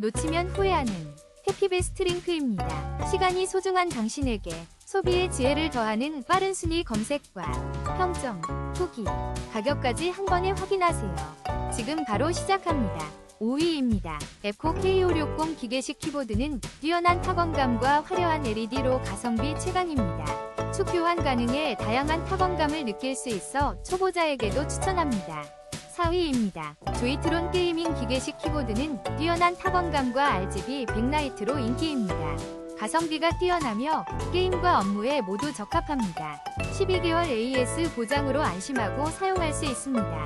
놓치면 후회하는 해피베스트 링크입니다. 시간이 소중한 당신에게 소비의 지혜를 더하는 빠른 순위 검색과 평점, 후기, 가격까지 한 번에 확인하세요. 지금 바로 시작합니다. 5위입니다. 에코 K560 기계식 키보드는 뛰어난 타건감과 화려한 LED로 가성비 최강입니다. 축 교환 가능해 다양한 타건감을 느낄 수 있어 초보자에게도 추천합니다. 4위입니다. 조이트론 게이밍 기계식 키보드는 뛰어난 타건감과 RGB 백라이트로 인기입니다. 가성비가 뛰어나며 게임과 업무에 모두 적합합니다. 12개월 AS 보장으로 안심하고 사용할 수 있습니다.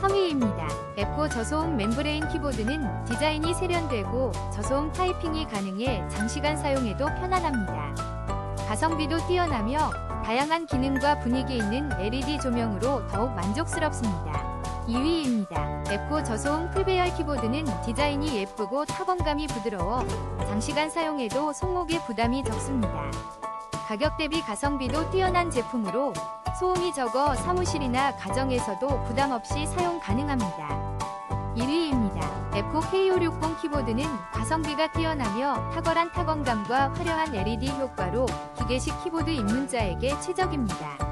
3위입니다. 에코 저소음 멤브레인 키보드는 디자인이 세련되고 저소음 타이핑이 가능해 장시간 사용해도 편안합니다. 가성비도 뛰어나며 다양한 기능과 분위기 있는 LED 조명으로 더욱 만족스럽습니다. 2위입니다. 에코 저소음 풀배열 키보드는 디자인이 예쁘고 타건감이 부드러워 장시간 사용해도 손목에 부담이 적습니다. 가격 대비 가성비도 뛰어난 제품으로 소음이 적어 사무실이나 가정에서도 부담 없이 사용 가능합니다. 1위입니다. 에코 K560 키보드는 가성비가 뛰어나며 탁월한 타건감과 화려한 LED 효과로 기계식 키보드 입문자에게 최적입니다.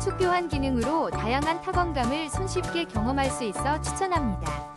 축 교환 기능으로 다양한 타건감을 손쉽게 경험할 수 있어 추천합니다.